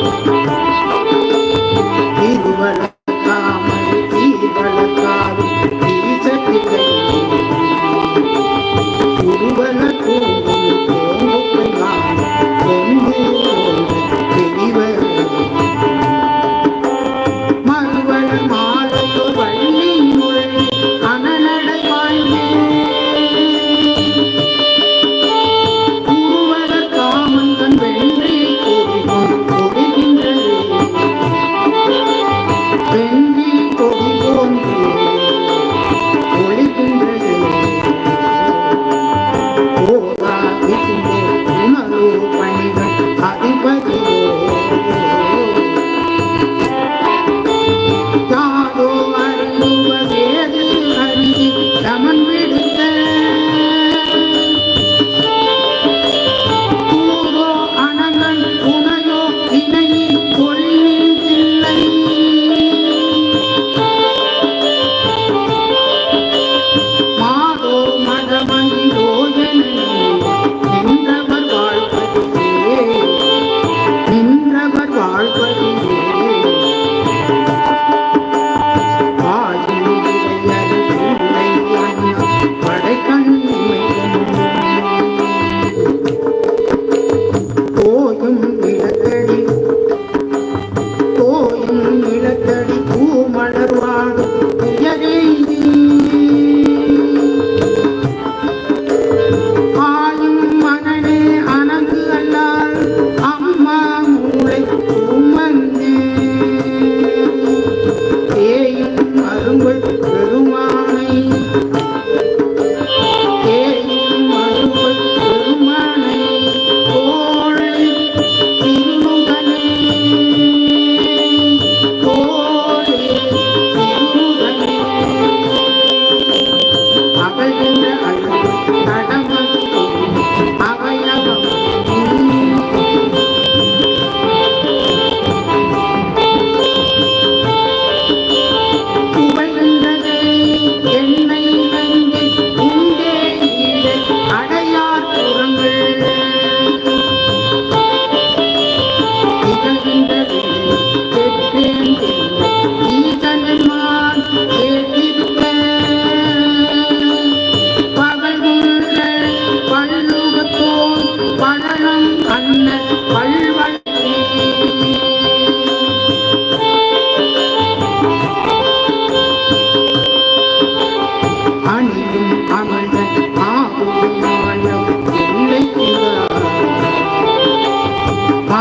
Música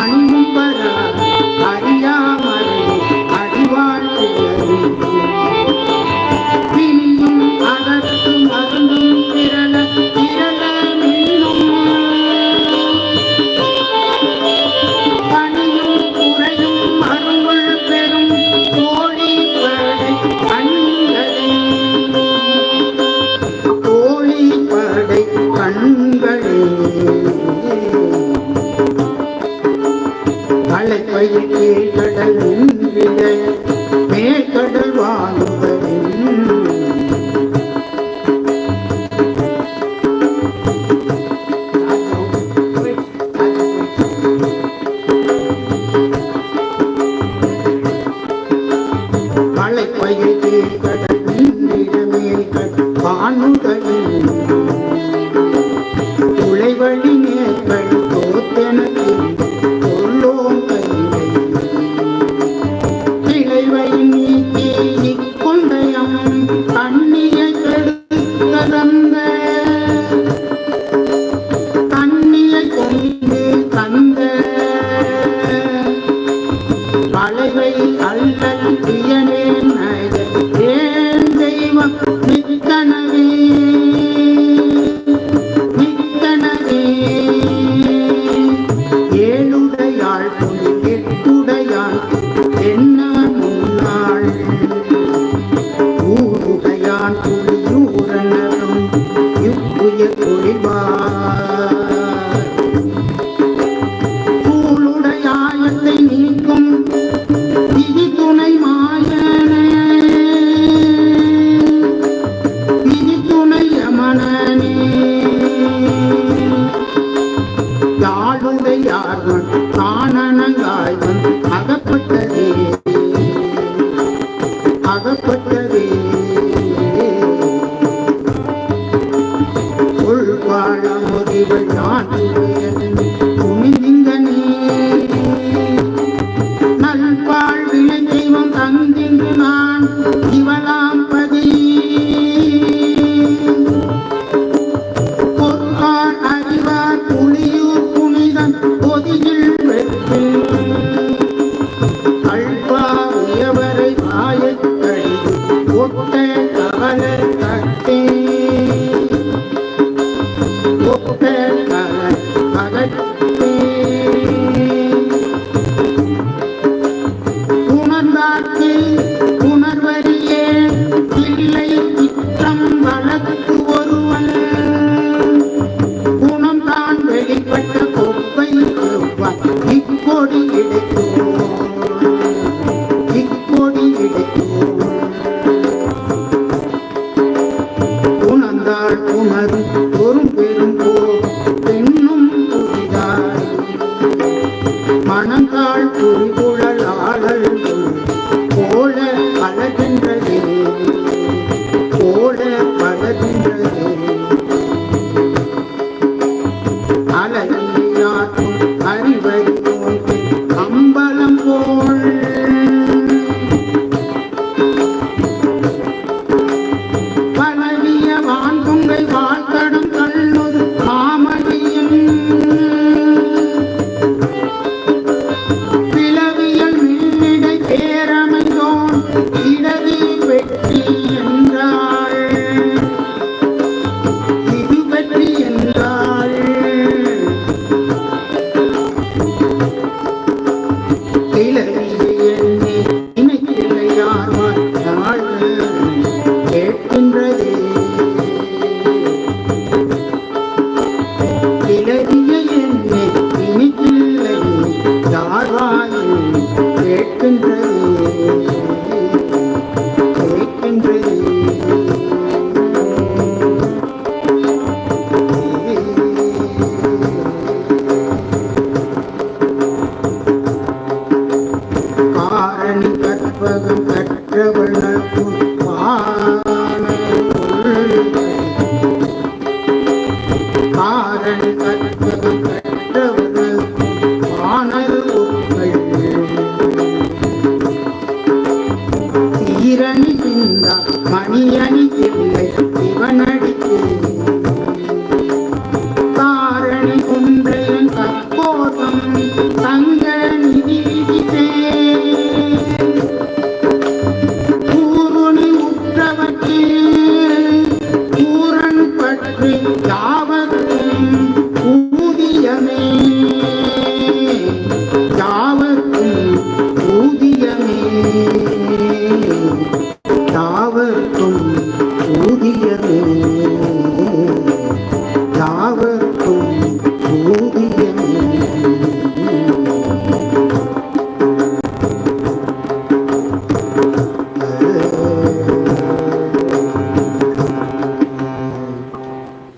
não parar. மேலே மேற்கடல் வாங்குவதின் மலைப்பயிர் மேற்கடல் மேற்கடல் வானுதலின் உழைவழி மேற்கடல் தோத்தென யாருடையார்கள் தானனங்காய் வந்து அகப்பட்டதே. அகப்பட்டதே. உள்வாழ முறிவு நான் கொடி இடைக்கும் இக்கொடி இடைக்கும் இடது வெற்றி என்றாள். இது வெற்றி என்றாள். கிளறிய யார்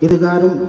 இதுகாரும்